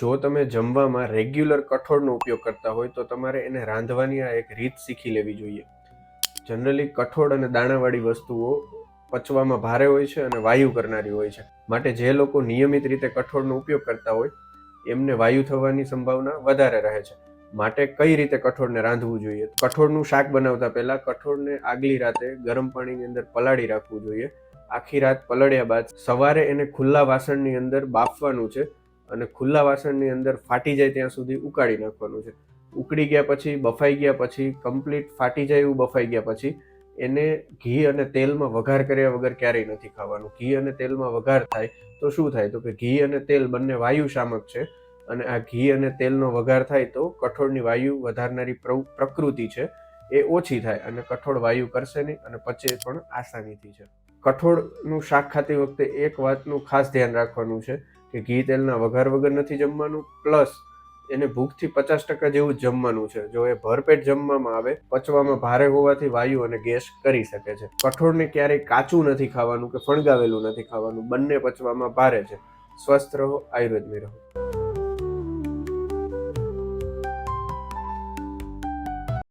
જો તમે જમવામાં રેગ્યુલર કઠોળનો ઉપયોગ કરતા હોય તો તમારે એને રાંધવાની આ એક રીત શીખી લેવી જોઈએ. જનરલી કઠોળ અને દાણાવાળી વસ્તુઓ પચવામાં ભારે હોય છે અને વાયુ કરનારી હોય છે. માટે જે લોકો નિયમિત રીતે કઠોળનો ઉપયોગ કરતા હોય, એમને વાયુ થવાની સંભાવના વધારે રહે છે. માટે કઈ રીતે કઠોળને રાંધવું જોઈએ? કઠોળનું શાક બનાવતા પહેલા કઠોળને આગલી રાતે ગરમ પાણીની અંદર પલાળી રાખવું જોઈએ. આખી રાત પલળ્યા બાદ સવારે એને ખુલ્લા વાસણની અંદર બાફવાનું છે. અને ખુલ્લા વાસણની અંદર ફાટી જાય ત્યાં સુધી ઉકાળી નાખવાનું છે. ઉકળી ગયા પછી, બફાઈ ગયા પછી કમ્પ્લીટ ફાટી જાય એવું બફાઈ ગયા પછી, એને ઘી અને તેલમાં વઘાર કર્યા વગર ક્યારેય નથી ખાવાનું. ઘી અને તેલમાં વઘાર થાય તો શું થાય? તો કે ઘી અને તેલ બંને વાયુ શામક છે અને આ ઘી અને તેલનો વઘાર થાય તો કઠોળની વાયુ વધારનારી પ્રકૃતિ છે એ ઓછી થાય અને કઠોળ વાયુ કરશે નહીં અને પચે પણ આસાનીથી છે. કઠોળનું શાક ખાતી વખતે એક વાતનું ખાસ ધ્યાન રાખવાનું છે કે ઘી તેલના વઘાર વગર નથી જમવાનું, પ્લસ એને ભૂખથી પચાસ ટકા જેવું જ જમવાનું છે. જો એ ભરપેટ જમવામાં આવે, પચવામાં ભારે હોવાથી વાયુ અને ગેસ કરી શકે છે. કઠોળને ક્યારેય કાચું નથી ખાવાનું કે ફણગાવેલું નથી ખાવાનું. બંને પચવામાં ભારે છે. સ્વસ્થ રહો, આયુર્વેદમાં રહો.